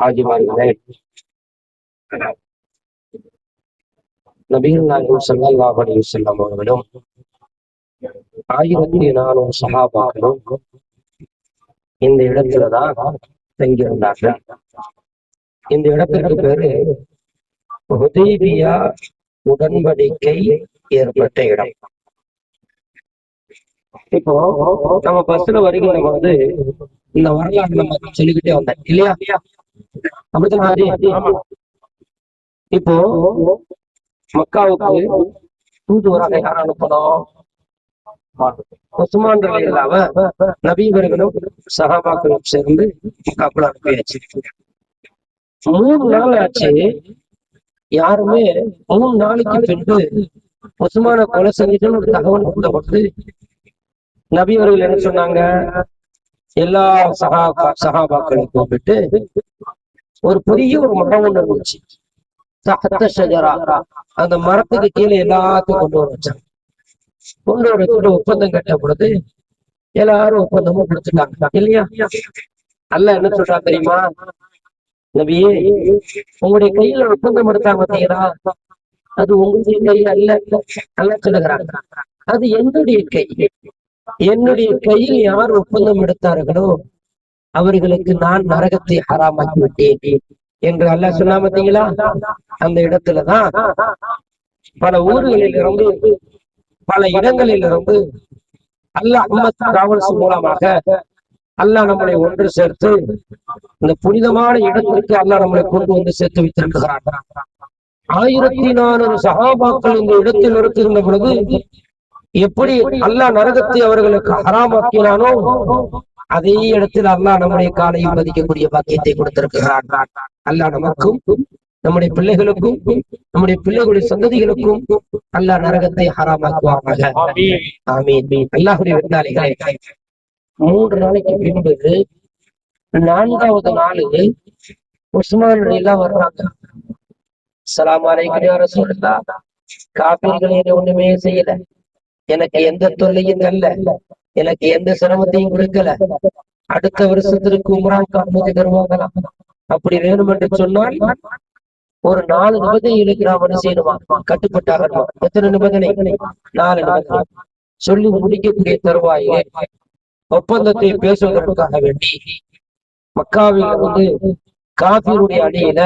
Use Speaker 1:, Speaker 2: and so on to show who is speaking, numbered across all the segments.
Speaker 1: ஹாஜிமார்களே நபீர் நாயகம் ஸல்லல்லாஹு அலைஹி வஸல்லம் அவர்களும் ஆயிரத்தி நானூறு சஹாபாக்களும் இந்த இடத்துலதான் தங்கியிருந்தார்கள். இந்த இடத்திற்கு பேரு ஹுதைபியா உடன்படிக்கை ஏற்பட்ட இடம். இப்போ நம்ம பஸ்ல வருகிற போது இந்த வரலாறு நம்ம சொல்லிக்கிட்டே வந்தேன் இல்லையா? அப்படித்தானே? இப்போ மக்காவுக்கு தூதுவராக யார் அனுப்பணும்? உஸ்மான் இல்லாம நபீவர்களும் சஹாபாக்களும் சேர்ந்து மக்காக்குள்ள அனுப்பியாச்சு. மூணு நாள் ஆச்சு யாருமே மூணு நாளைக்கு பின்பு உஸ்மான கொலை செஞ்சுட்டுன்னு ஒரு தகவல் கொடுக்கப்பட்டது நபி அவர்கள் என்ன சொன்னாங்க? எல்லா சஹாபா சஹாபாக்களையும் கூப்பிட்டு ஒரு பெரிய ஒரு மரம் ஒண்ணு இருந்துச்சு. ஷஜரா அந்த மரத்துக்கு கீழே எல்லாத்தையும் கொண்டு வர வச்சாங்க. கொண்டு வர வச்சுட்டு ஒப்பந்தம் கட்ட பொழுது எல்லாரும் ஒப்பந்தமும் கொடுத்துட்டாங்க. இல்லையா? அல்ல என்ன சொல்றா தெரியுமா? நபியே உங்களுடைய கையில ஒப்பந்தம் எடுத்தாங்க பார்த்தீங்களா அது உங்களுடைய கை அல்ல அல்ல சொல்லுகிறாங்க. அது என்னுடைய கை. என்னுடைய கையில் யார் ஒப்பந்தம் எடுத்தார்களோ அவர்களுக்கு நான் நரகத்தை ஹராமாக்கி விட்டேன் என்று அல்லாஹ் சொன்னா பார்த்தீங்களா? அந்த இடத்துலதான் பல ஊர்களில் இருந்து பல இடங்களில் இருந்து அல்லாஹ் அம்மத் டிராவல்ஸ் மூலமாக அல்லாஹ் நம்மளை ஒன்று சேர்த்து இந்த புனிதமான இடத்திற்கு அல்லாஹ் நம்மளை கொண்டு வந்து சேர்த்து வைத்திருக்கிறான். ஆயிரத்தி நானூறு சகாபாக்கள் இந்த இடத்தில் இருக்கின்ற பொழுது எப்படி அல்லாஹ் நரகத்தை அவர்களுக்கு ஹராமாக்கினானோ அதே இடத்தில் அல்லாஹ் நம்முடைய காலையும் மதிக்கக்கூடிய பாக்கியத்தை கொடுத்திருக்கிறான். அல்லாஹ் நமக்கும் நம்முடைய பிள்ளைகளுக்கும் நம்முடைய பிள்ளைகளுடைய சந்ததிகளுக்கும் அல்லாஹ் நரகத்தை ஹராமாக்குவாங்க ஆமீன். அல்லாஹுடைய விருந்தாளிகளே மூன்று நாளைக்கு பின்பு நான்காவது நாள் உஸ்மான் எல்லாம் வர்றாங்க. சலாம் அலைக்கும் யார சொல்லலாம் காப்பீர்கள் என்ன ஒண்ணுமே செய்யல. எனக்கு எந்த தொல்லையும் அல்ல எனக்கு எந்த சிரமத்தையும் கொடுக்கல. அடுத்த வருஷத்திற்கு உம்ராவுக்கு அனுமதி தருவாங்களாம் அப்படி வேணும் என்று சொன்னால் ஒரு நாலு நிபந்தனைகளுக்கு நாம் என்ன செய்யணுமா? கட்டுப்பட்டாகணுமா? எத்தனை நிபந்தனை? நாலு நிபந்தனை. சொல்லி முடிக்கக்கூடிய தருவாயிலே ஒப்பந்தத்தை பேசுவதற்காக வேண்டி மக்காவில் வந்து காபீருடைய அணியில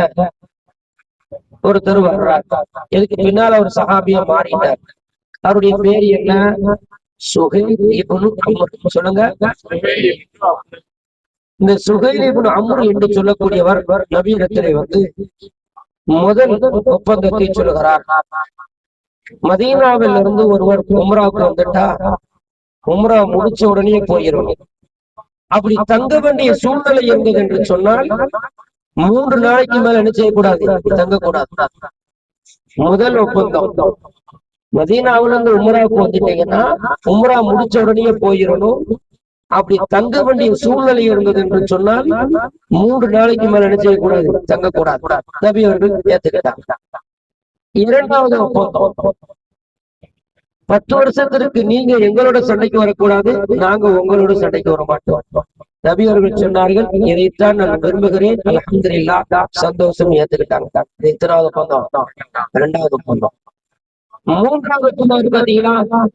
Speaker 1: ஒருத்தர் வர்றார் இதுக்கு பின்னால அவர் சகாபியா மாறிட்டார். அவருடைய பேர் என்ன? சொல்லுங்க. இந்த சுஹைல் இப்னு அம்ர் என்று சொல்லக்கூடியவர் நவீனத்திலே வந்து முதல் ஒப்பந்தத்தை சொல்லுகிறார். மதீனாவில் இருந்து ஒருவர் உம்ராவுக்கு வந்துட்டா உம்ரா முடிச்ச உடனே போயிடும் அப்படி தங்க வேண்டிய சூழ்நிலை இருந்தது என்று சொன்னால் மூன்று நாளைக்கு மேல என்ன செய்யக்கூடாது? தங்கக்கூடாது. முதல் ஒப்பந்தம். மதீனாவுல இருந்து உமராவுக்கு வந்துட்டீங்கன்னா உமரா முடிச்ச உடனே போயிடணும் அப்படி தங்க வேண்டிய சூழ்நிலை இருந்தது என்று சொன்னால் மூன்று நாளைக்கு மேல நினைச்சே கூடாது தங்க தங்கக்கூடாது. நபி அவர்கள் ஏத்துக்கிட்டாங்க. இரண்டாவது ஒப்பந்தம். பத்து வருஷத்திற்கு நீங்க எங்களோட சண்டைக்கு வரக்கூடாது நாங்க உங்களோட சண்டைக்கு வர மாட்டோம் நபி அவர்கள் சொன்னார்கள் இதைத்தான் நான் விரும்புகிறேன். அலமதுல்லா சந்தோஷம் ஏத்துக்கிட்டாங்க. இது எத்தனாவது ஒப்பந்தம்? இரண்டாவது ஒப்பந்தம். மூன்றாவது ஒப்பந்தம்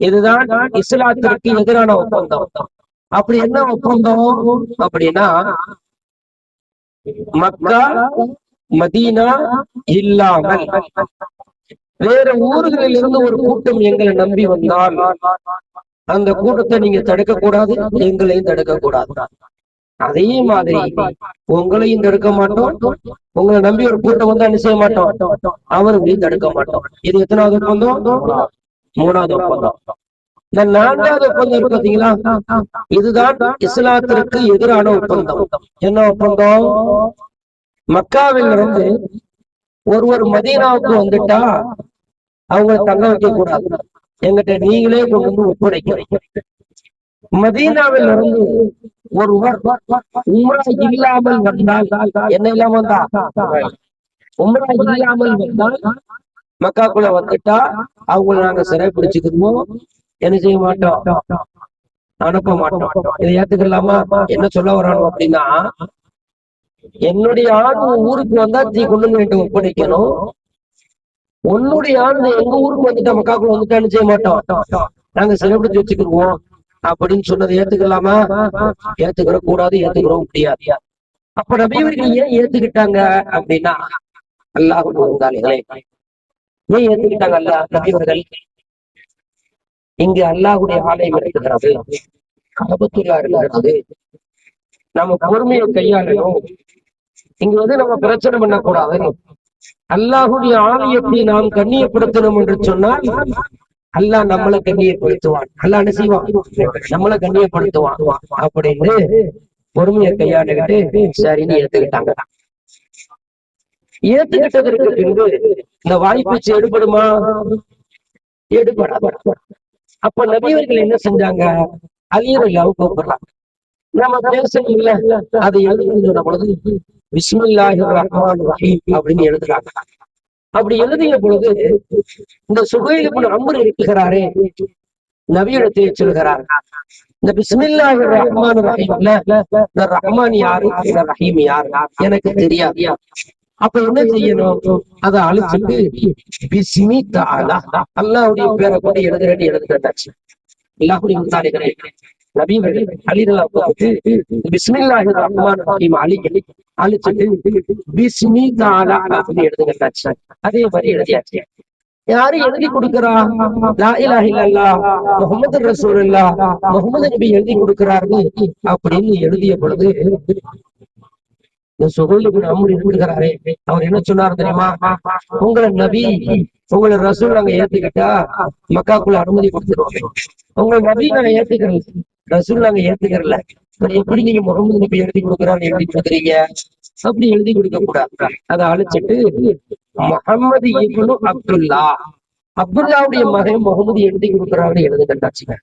Speaker 1: இதுதான் இஸ்லாத்திற்கு எதிரான ஒப்பந்தம். அப்படி என்ன ஒப்பந்தம்? அப்படின்னா மக்கா மதீனா இல்லாமல் வேற ஊர்களில் இருந்து ஒரு கூட்டம் எங்களை நம்பி வந்தால் அந்த கூட்டத்தை நீங்க தடுக்க கூடாது எங்களையும் தடுக்க கூடாது அதே மாதிரி உங்களையும் தடுக்க மாட்டோம். உங்களை நம்பி ஒரு கூட்டம் வந்து என்ன செய்ய மாட்டோம்? அவர்களையும் தடுக்க மாட்டோம். இது எத்தனாவது ஒப்பந்தம்? மூணாவது ஒப்பந்தம். இந்த நான்காவது ஒப்பந்தம் இருக்கு பாத்தீங்களா? இதுதான் இஸ்லாத்திற்கு எதிரான ஒப்பந்தம். என்ன ஒப்பந்தம்? மக்காவில் இருந்து ஒருவர் மதீனாவுக்கு வந்துட்டா அவங்க தங்க வைக்க கூடாது எங்கிட்ட நீங்களே கொண்டு வந்து ஒப்படைக்கிறீங்க மதீனாவில் இருந்து ஒருவர் உம்ரா இல்லாமல் வந்தால் என்ன இல்லாம வந்தா? உம்ரா இல்லாமல் வந்தால் மக்காக்குள்ள வந்துட்டா அவங்கள நாங்க சிறை பிடிச்சுக்கிடுவோம் என்ன செய்ய மாட்டோம்? அனுப்ப மாட்டோம். இதை ஏத்துக்கலாமா? என்ன சொல்ல வரணும் அப்படின்னா என்னுடைய ஆண் ஊருக்கு வந்தா தீ கொண்டு வந்து ஒப்படைக்கணும். உன்னுடைய ஆண் எங்க ஊருக்கு வந்துட்டா மக்காக்குள்ள வந்துட்டான்னு செய்ய மாட்டோம்? நாங்க சிறைபிடிச்சு வச்சுக்கிடுவோம் அப்படின்னு சொன்னதை ஏத்துக்கலாமா? ஏத்துக்கிற கூடாது ஏத்துக்கிறோம் முடியாது. அப்ப நபியவர்கள் ஏன் ஏத்துக்கிட்டாங்க அப்படின்னா அல்லாஹ் வந்தாளிகளே ஏன் ஏத்துக்கிட்டாங்க அல்ல? நபியவர்கள் இங்கு அல்லாஹுடைய ஆலயம் இருக்கிறது. கபத்துள்ளா இருக்கிறது நம்ம பொறுமையை கையாளணும். இங்க வந்து நம்ம பிரச்சனை பண்ணக்கூடாது. அல்லாஹுடைய ஆலயத்தை நாம் கண்ணியப்படுத்தணும் என்று சொன்னால் அல்லாஹ் நம்மளை கண்ணியப்படுத்துவான். அல்லாஹ் என்ன செய்வான்? நம்மளை கண்ணியப்படுத்துவான். அப்படின்னு பொறுமையை கையாண்டுகிட்டு சரின்னு ஏத்துக்கிட்டாங்க. ஏத்துக்கிட்டதற்கு பின்பு இந்த வாய்ப்பு எடுபடுமா? எடுபடாத. அப்ப நபியவர்கள் என்ன செஞ்சாங்க? அலியர் கூப்பிடலாம் நம்ம பேசணும் இல்ல அதை எழுதுன்னு சொன்ன பொழுது விஸ்மில்லாஹி ரஹ்மான் ரஹீம் அப்படின்னு எழுதுறாங்க. அப்படி எழுதிய பொழுது இந்த சுகையில் அம்பர் இருக்கிறாரே நவியிடத்தை சொல்கிறார். இந்த பிஸ்மில்லா ரஹ்மான் ரஹீம்ல இந்த ரஹ்மான் யாரு? இந்த ரஹீம் யாரு? எனக்கு தெரியாது. அப்ப என்ன செய்யணும்? அதை அழிச்சுட்டு பிஸ்மி தாலா அல்லாவுடைய பேரை கூட எழுதுறேன்னு எழுதுறதாச்சு அல்லாஹ்வுடைய முத்தாளிகளை நபிவர்கள் அலிரலா பார்த்து பிஸ்மில்லாஹி ரஹ்மான் ரஹீம் அலி அழிச்சிட்டு பிஸ்மி தாலா அப்படின்னு எழுதுங்கட்டாச்சு அதே மாதிரி எழுதியாச்சு. யாரு எழுதி கொடுக்கிறா? லா இலாஹ இல்லல்லாஹ் முஹம்மது ரசூலுல்லாஹ் முகமது நபி எழுதி கொடுக்கிறாரு அப்படின்னு எழுதிய பொழுது இந்த சுகைலுக்கு அமர் இருக்கிறாரே அவர் என்ன சொன்னார் தெரியுமா? உங்களை நபி உங்களை ரசூல் நாங்க ஏத்துக்கிட்டா மக்காக்குள்ள அனுமதி கொடுத்துருவாங்க. உங்களை நபி நாங்க ஏத்துக்கிறோம். ரசூல் நாங்க ஏத்துக்கிறல எப்படி நீங்க முகமது நபி எழுதி கொடுக்குறான்னு எழுதி கொடுக்குறீங்க? அப்படி எழுதி கொடுக்க கூடாது. அதை அழைச்சிட்டு முகமது இப்னு அப்துல்லா. அப்துல்லாவுடைய மகன் முகமது எழுதி கொடுக்குறாருன்னு எழுதி கண்டாச்சுங்க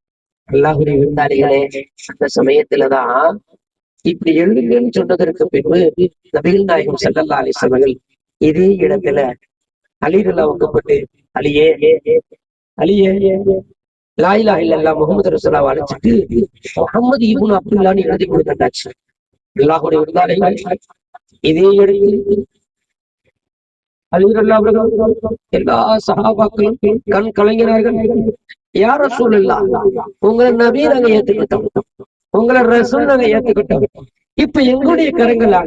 Speaker 1: அல்லாஹுடைய விருந்தாளிகளே அந்த சமயத்துலதான் இப்படி எழுதுங்கன்னு சொன்னதற்கு பின்பு நபிகள் நாயகம் சல்லல்லா அலிசவர்கள் இதே இடத்துல அலிரலா வைக்கப்பட்டு அலியே அலியே லாயிலா இல்லல்லா முகமது ரசூலாவை அழைச்சிட்டு முகமது இபுன் அப்துல்லான்னு எழுதி கொடுத்தாச்சு அல்லாஹுடைய விருதாலை இதே எடுத்து அலிரல்லா அவர்கள் எல்லா சகாபாக்களும் கண் கலைஞர்கள் யார சூழல்லா உங்களை நபி நாங்க ஏத்துக்கிட்டோம். உங்களை ரசூல் நாங்க ஏத்துக்கிட்டோம். இப்ப எங்களுடைய கரங்களா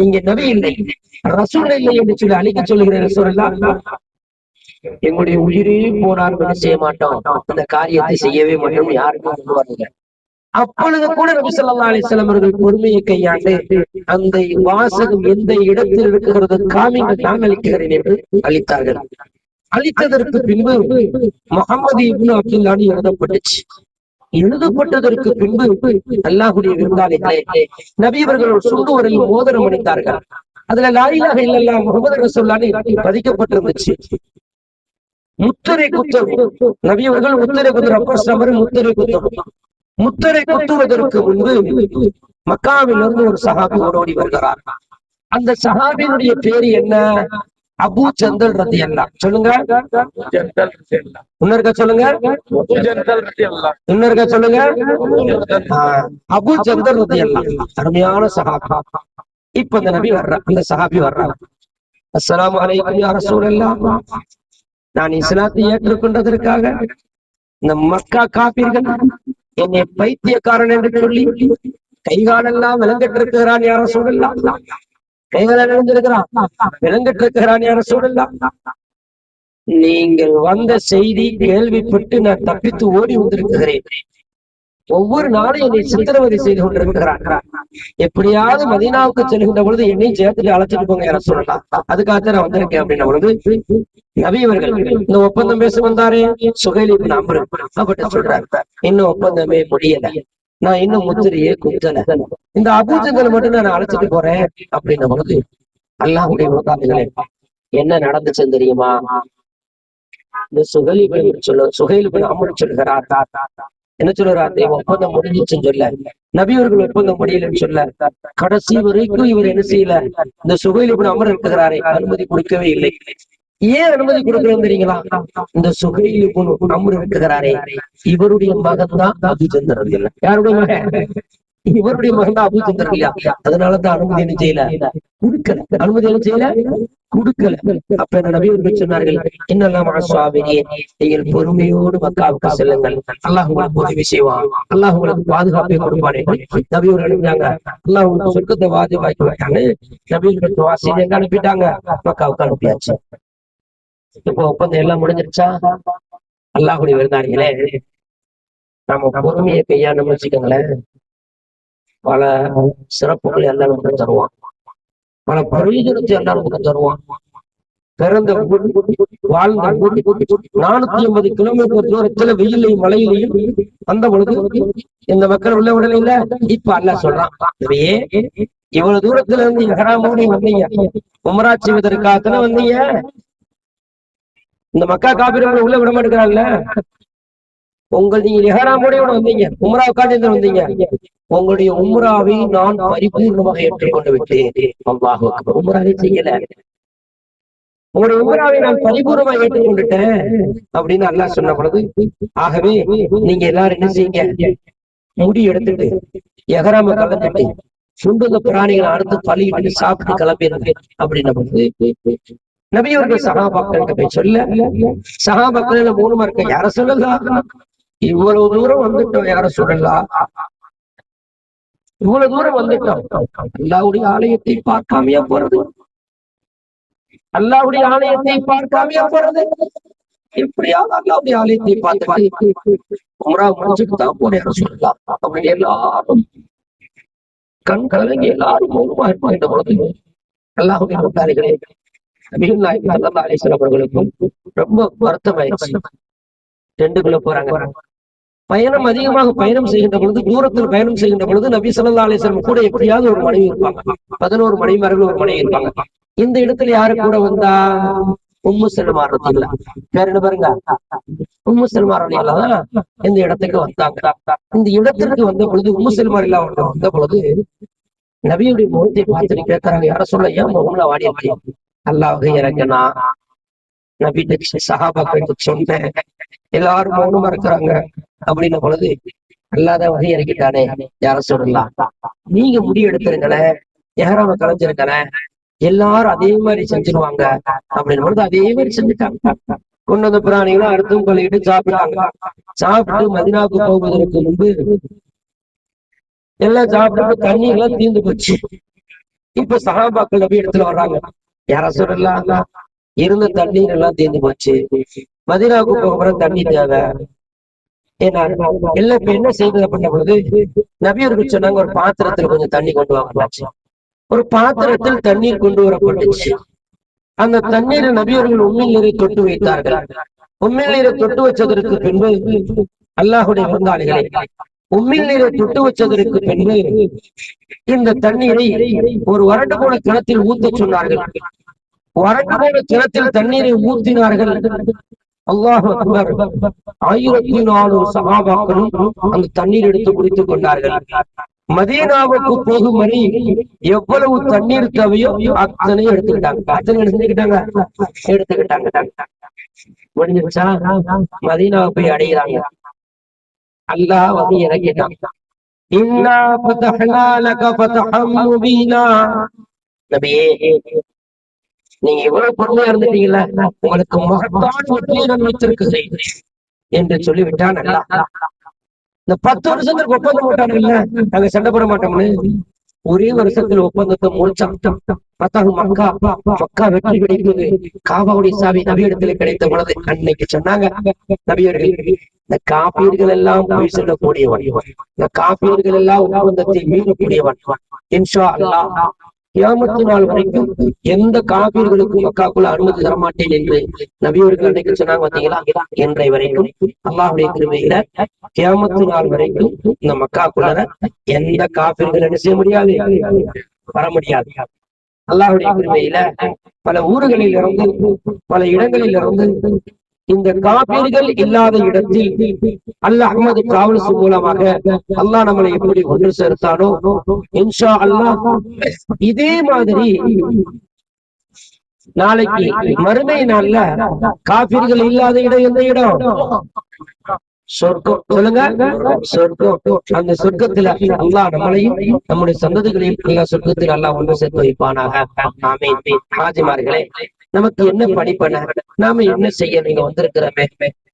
Speaker 1: நீங்க நபி இல்லை ரசூல் இல்லை என்று சொல்லி அழிக்க சொல்லுகிற ரசூல் எங்களுடைய உயிரே போனாலும் செய்ய மாட்டோம். அந்த காரியத்தை செய்யவே மாட்டோம் யாருக்கும் சொல்லுவாங்க அப்பொழுது கூட நபி சொல்லா அலிஸ்லாம் அவர்கள் பொறுமையை கையாண்டு அந்த வாசகம் எந்த இடத்தில் இருக்கிறது? காமிங்க நான் அளிக்கிறேன் என்று அளித்தார்கள். அளித்ததற்கு பின்பு முகமது இப்னு அப்துல்லான்னு எழுதப்பட்டுச்சு. எழுதப்பட்டதற்கு பின்பு அல்லாஹுடைய விருந்தாளிகளே நபி அவர்கள் சுண்டு உரையில் மோதிரம் அடைந்தார்கள் அதுல லாயிலாக இல்லல்லாம் முகமது ரசூல்லான்னு பதிக்கப்பட்டிருந்துச்சு. முத்தரை குத்தம் நபியவர்கள் முத்தரை குத்தர் அப்பஸ் நபர் முத்தரை குத்தம் முத்தரை குத்துவதற்கு முன்பு மக்காவிலிருந்து ஒரு சஹாபி ஓடோடி வருகிறார். அந்த சஹாபியினுடைய பேரு என்ன? அபு ஜந்தல் ரத்தி அல்லா சொல்லுங்க. இன்னொருக்க சொல்லுங்க இன்னொருக்க சொல்லுங்க. அபு ஜந்தல் ரத்தி அல்லா அருமையான சஹாபா. இப்ப அந்த நபி வர்ற அந்த சஹாபி வர்றார். அஸ்ஸலாமு அலைக்கும் யா ரசூலல்லாஹ். நான் இஸ்லாத்தை ஏற்றுக்கொண்டதற்காக இந்த மக்கா காப்பீர்கள் என்னை பைத்தியக்காரன் என்று சொல்லி கைகாலெல்லாம் விளங்கிட்டு இருக்கிறான் யார சூழல்லாம் கைகால விளங்கிருக்கிறான் விளங்கிட்டு இருக்கிறான் யார சூழல்லாம் நீங்கள் வந்த செய்தி கேள்விப்பட்டு நான் தப்பித்து ஓடி வந்திருக்கிறேன். ஒவ்வொரு நாளும் என்னை சித்திரவதை செய்து கொண்டிருக்கிறான் எப்படியாவது மதீனாவுக்கு செல்கின்ற பொழுது என்னையும் சேர்த்துட்டு அழைச்சிட்டு போங்க யார சொல்லலாம். அதுக்காக நான் வந்திருக்கேன் அப்படின்ன பொழுது நபியவர்கள் இந்த ஒப்பந்தம் பேச வந்தாரே? சுகைலிப்பு நம்பர் அப்படி சொல்றாரு இன்னும் ஒப்பந்தமே முடியல. நான் இன்னும் முத்திரையே குத்தல. இந்த அபூஜங்கள் மட்டும் நான் அழைச்சிட்டு போறேன் அப்படின்ன பொழுது அல்லாஹுடைய உலகாளிகளே என்ன நடந்துச்சுன்னு தெரியுமா? இந்த சுகைலிப்பு சொல்ல சுகைலிப்பு அம்மன் சொல்கிறார் என்ன சொல்றாரு? ஒப்பந்தம் முடிஞ்சிச்சுன்னு சொல்ல. நபியவர்கள் ஒப்பந்தம் முடியலன்னு சொல்ல. கடைசி வரைக்கும் இவர் என்ன செய்யல? இந்த சுகைலிப்பு அமர் இருக்கிறாரே. அனுமதி கொடுக்கவே இல்லை. ஏன் அனுமதி கொடுக்கணும் தெரியுங்களா? இந்த சுகைலிப்பு அமர் இருக்கிறாரே. இவருடைய மகன் தான் அபிச்சந்திரன் யாருடைய மகன்? இவருடைய மகன் தான் அபூச்சந்தர் இல்லையா? அதனாலதான் அனுமதி என்ன செய்யல. கொடுக்கல. அனுமதி என்ன செய்யல? கொடுக்கல. அப்ப என்ன நபி அவர்கள் சொன்னார்கள் என்னெல்லாம் ஆசாவிரியே நீங்கள் பொறுமையோடு மக்காவுக்கு செல்லுங்கள். அல்லாஹ் உங்களுக்கு உதவி செய்வான். அல்லாஹ் உங்களுக்கு பாதுகாப்பை கொடுப்பானே. நபி அவர்கள் அனுப்பினாங்க. அல்லாஹ் உங்களுக்கு சொர்க்கத்தை வாஜிபாக்கி வைக்காங்க நபி அவர்கள் துவா எங்க அனுப்பிட்டாங்க. மக்காவுக்கு அனுப்பியாச்சு. இப்போ ஒப்பந்தம் எல்லாம் முடிஞ்சிருச்சா? அல்லாஹுடைய விருந்தாளிகளே நம்ம பொறுமையை கையாண்டு முடிச்சுக்கோங்களேன் பல சிறப்புகள் எல்லா நமக்கு தருவான் பல பிரயோஜனத்தை எல்லாம் நமக்கு தருவான் பிறந்த வாழ்ந்த நானூத்தி ஐம்பது கிலோமீட்டர் தூரத்துல வெயிலையும் மழையிலையும் வந்த பொழுது இந்த மக்கள் உள்ள உடனே இல்ல இப்ப அல்ல சொல்றான். நபியே இவ்வளவு தூரத்துல இருந்து எஹராமோட வந்தீங்க. உமரா செய்வதற்காகத்தானே வந்தீங்க. இந்த மக்கா காபிரங்களை உள்ள விட மாட்டேங்கிறாங்கல்ல. உங்கள் நீங்க எஹராமோட வந்தீங்க. உம்ராவுக்காண்டி வந்தீங்க. உங்களுடைய உம்ராவை நான் பரிபூர்ணமாக ஏற்றுக்கொண்டு விட்டேன். அல்லாஹ் உம்ராவை செய்யல. உங்களுடைய உம்ராவை நான் பரிபூர்ணமாக ஏற்றுக்கொண்டுட்டேன் அப்படின்னு அல்லாஹ் சொன்ன பொழுது ஆகவே நீங்க எல்லாரும் என்ன செய்யுங்க? முடி எடுத்துட்டு எகராம கலந்துட்டு சுண்டுங்க பிராணிகளை அடுத்து பள்ளியிட்டு சாப்பிட்டு கிளம்பிடுங்க. அப்படின்ன பொழுது நபியவர்கள் சகாபாக்கள் போய் சொல்ல சகாபாக்கள் மூணு இருக்க யார சொல்லலாம்? இவ்வளவு தூரம் வந்துட்டோம் யார சொல்லலாம் இவ்வளவு தூரம் வந்துட்டோம். அல்லாவுடைய ஆலயத்தை பார்க்காமையா போறது? அல்லாவுடைய ஆலயத்தை பார்க்காமையா போறது? எப்படியாவது அல்லாவுடைய ஆலயத்தை பார்த்து உமரா முடிச்சுட்டு தான் போன யார சொல்லலாம் அப்படின்னு எல்லாரும் கண் கலங்கி எல்லாரும் மௌனமா இருப்பாங்க இந்த பொழுது அல்லாஹுடைய கூட்டாளிகளே அபிகள் நாயகம் அல்லா அலைஹி அவர்களுக்கும் ரொம்ப வருத்தம் ஆயிடுச்சு டெண்டுக்குள்ள போறாங்க. பயணம் அதிகமாக பயணம் செய்கின்ற பொழுது தூரத்தில் பயணம் செய்கின்ற பொழுது நபி ஸல்லல்லாஹு அலைஹி வஸல்லம் கூட எப்படியாவது ஒரு மனைவி இருப்பாங்க. பதினோரு மனைவிமார்கள் ஒரு மனைவி இருப்பாங்க. இந்த இடத்துல யாரு கூட வந்தா? உம்மு செல்மார் இல்ல வேற என்ன பாருங்க? உம்மு செல்மார் தான் இந்த இடத்துக்கு வந்தாங்க. இந்த இடத்திற்கு வந்த பொழுது உம்மு செல்மார் இல்ல வந்த பொழுது நபியுடைய முகத்தை பார்த்துட்டு கேட்கறாங்க யார சொல்ல ஏன் முகம்ல வாடி இருக்கு அல்லாஹ் இறங்கினா. நபிட்டு சஹாபாக்களுக்கு சொன்னேன். எல்லாரும் மௌனமா இருக்கிறாங்க. அப்படின்ன பொழுது அல்லாத வகை இறக்கிட்டானே யார சொல்லலாம் நீங்க முடிவு எடுத்துருங்களேன் யாராம கலைஞ்சிருங்களேன் எல்லாரும் அதே மாதிரி செஞ்சிருவாங்க. அப்படின்னு பொழுது அதே மாதிரி செஞ்சுட்டாங்க. கொண்டு வந்த பிராணிகளும் அறுத்தும் கொள்ளிட்டு சாப்பிட்டாங்க. சாப்பிட்டு மதினாவுக்கு போவதற்கு முன்பு எல்லாம் சாப்பிட்டு தண்ணி எல்லாம் தீர்ந்து போச்சு. இப்ப சகாபாக்கள் நபி இடத்துல வர்றாங்க. யாரா சொல்லலாம் இருந்த தண்ணீர் எல்லாம் தீர்ந்து போச்சு. மதினாவுக்கு போக தண்ணி தேவை. எல்லாம் இப்ப என்ன செய்வது அப்படின்ன பொழுது நபியர்கள் சொன்னாங்க ஒரு பாத்திரத்துல கொஞ்சம் தண்ணி கொண்டு வாங்க ஒரு பாத்திரத்தில் தண்ணீர் கொண்டு வரப்பட்டுச்சு. அந்த தண்ணீரை நபியர்கள் உண்மையில் நீரை தொட்டு வைத்தார்கள். உண்மையில் நீரை தொட்டு வச்சதற்கு பின்பு அல்லாஹுடைய விருந்தாளிகளை உண்மையில் நீரை தொட்டு வச்சதற்கு பின்பு இந்த தண்ணீரை ஒரு வறண்டு போன கிணத்தில் ஊத்த சொன்னார்கள். வறண்டு போன கிணத்தில் தண்ணீரை ஊத்தினார்கள். அல்லாஹ் ஆயிரத்தி நானூறு சகாபாக்களும் அந்த தண்ணீர் எடுத்து குடித்துக் கொண்டார்கள். மதீனாவுக்கு போகும் வரை எவ்வளவு தண்ணீர் தேவையோ அத்தனையும் எடுத்துக்கிட்டாங்க. அத்தனை எடுத்துக்கிட்டாங்க. எடுத்துக்கிட்டாங்க. முடிஞ்சிருச்சா? மதீனாவை போய் அடைகிறாங்க. அல்லாஹ் வந்து இறங்கிட்டாங்க இன்னா லக முபீனா நபியே நீங்க எவ்வளவு பொறுமையா இருந்துட்டீங்களா உங்களுக்கு மகத்தான வெற்றியை நான் வச்சிருக்கிறேன் என்று சொல்லிவிட்டான் அல்ல இந்த பத்து வருஷத்துக்கு ஒப்பந்தம் போட்டாங்கல்ல நாங்க சண்டை போட மாட்டோம்னு. ஒரே வருஷத்துல ஒப்பந்தத்தை முடிச்சான். பத்தாவது மக்கா மக்கா வெற்றி கிடைக்கிறது காபாவுடைய சாவி நபி இடத்துல கிடைத்த பொழுது அன்னைக்கு சொன்னாங்க நபியர்கள் இந்த காப்பீர்கள் எல்லாம் போய் செல்லக்கூடியவன். இந்த காப்பீர்கள் எல்லாம் ஒப்பந்தத்தை மீறக்கூடியவன். இன்ஷா அல்லாஹ். கியாமத்து நாள் வரைக்கும் எந்த காப்பீர்களுக்கும் மக்காக்குள்ள அனுமதி தரமாட்டேன் என்று நபியவர்கள் அன்னைக்கு சொன்னாங்க பாத்தீங்களா? இன்றை வரைக்கும் அல்லாஹுடைய கிருமையில கியாமத்து நாள் வரைக்கும் இந்த மக்காக்குள்ள எந்த காப்பீர்கள் என்ன செய்ய முடியாது? வர முடியாது. அல்லாஹுடைய கிருமையில பல ஊர்களில் இருந்து பல இடங்களில் இருந்து இந்த காப்பீர்கள் இல்லாத இடத்தில் அல்லாஹ் அகமது டிராவல்ஸ் மூலமாக அல்லாஹ் நம்மளை எப்படி ஒன்று சேர்த்தானோ இன்ஷா அல்லாஹ் இதே மாதிரி நாளைக்கு மறுமை நாள்ல காப்பீர்கள் இல்லாத இடம் எந்த இடம்? சொர்க்கம். சொல்லுங்க. சொர்க்கம். அந்த சொர்க்கத்துல அல்லாஹ் நம்மளையும் நம்முடைய சந்ததிகளையும் எல்லா சொர்க்கத்தில் அல்லாஹ் ஒன்று சேர்த்து வைப்பானாக. ஆமே ஹாஜிமார்களே நமக்கு என்ன படிப்பன நாம என்ன செய்ய? நீங்க வந்திருக்கிறோமே.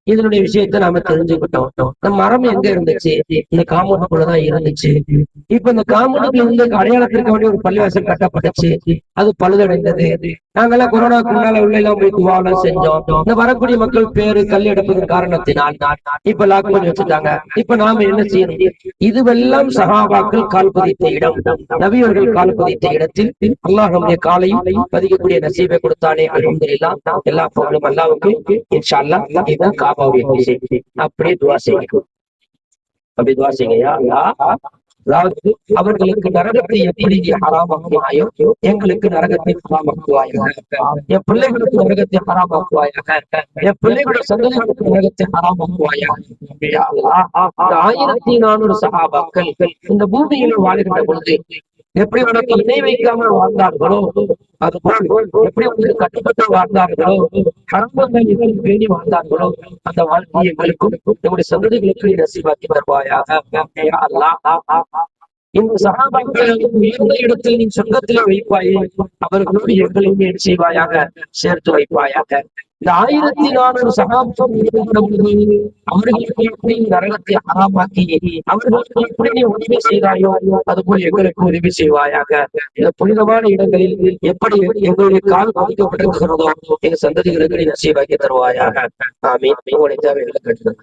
Speaker 1: இதனுடைய விஷயத்த நாம தெரிஞ்சுக்கிட்டோம். நம்ம மரம் எங்க இருந்துச்சு? இந்த காம்பவுண்டுக்குள்ளதான் இருந்துச்சு. இப்ப இந்த காம்பவுண்டுக்குள்ள இருந்து அடையாளத்திற்கு வேண்டிய ஒரு பள்ளிவாசல் கட்டப்பட்டுச்சு. அது பழுதடைந்தது. நாங்கெல்லாம் கொரோனாக்கு முன்னால உள்ள எல்லாம் போய் துவாலம் செஞ்சோம். இந்த வரக்கூடிய மக்கள் பேரு கல் எடுப்பதன் காரணத்தினால் இப்ப லாக் பண்ணி வச்சுட்டாங்க. இப்ப நாம என்ன செய்யணும்? இதுவெல்லாம் சகாபாக்கள் கால் பதித்த இடம். நபியவர்கள் கால் பதித்த இடத்தில் அல்லாஹ் நம்முடைய காலையும் பதிக்கக்கூடிய நசீபை கொடுத்தானே அல்ஹம்துலில்லாஹ் எல்லா புகழும் அல்லாவுக்கு இன்ஷா அல்லாஹ் இதுதான் காபாவுடைய அப்படியே துவா செய்யும் அப்படி துவா செய்யுங்க. அதாவது அவர்களுக்கு நரகத்தை எப்படி நீ ஹராமாக்குவாயோ எங்களுக்கு நரகத்தை ஹராமாக்குவாயாக. என் பிள்ளைகளுக்கு நரகத்தை ஹராமாக்குவாயாக. என் பிள்ளைகளுடைய சந்ததிகளுக்கு நரகத்தை ஹராமாக்குவாயாக. ஆயிரத்தி நானூறு சகாபாக்கள் இந்த பூமியில் வாழ்கின்ற பொழுது எப்படி உனக்கு இணை வைக்காமல் வாழ்ந்தார்களோ அது போல் எப்படி உங்களுக்கு கட்டுப்பட்டு வாழ்ந்தார்களோ கர்மங்கள் பேணி வாழ்ந்தார்களோ அந்த வாழ்க்கையை எங்களுக்கும் நம்முடைய சந்ததிகளுக்கு நீ வருவாயாக அல்லா இந்த சகாபாக்களை உயர்ந்த இடத்தில் நீ சொர்க்கத்தில் வைப்பாயே அவர்களோடு எங்களையும் என்ன செய்வாயாக? சேர்த்து வைப்பாயாக. இந்த ஆயிரத்தி நானூறு சகாப்தம் அவர்களுக்கு எப்படி நீ நரகத்தை ஹராமாக்கி அவர்களுக்கு எப்படி நீ உதவி செய்தாயோ அதுபோல் எங்களுக்கு உதவி செய்வாயாக. இந்த புனிதமான இடங்களில் எப்படி எங்களுடைய கால் பாதிக்கப்பட்டிருக்கிறதோ எங்க சந்ததிகளுக்கு நீ நசீவாக்கி தருவாயாக. ஆமீன். உங்களுடைய தேவைகளை கட்டுங்கள்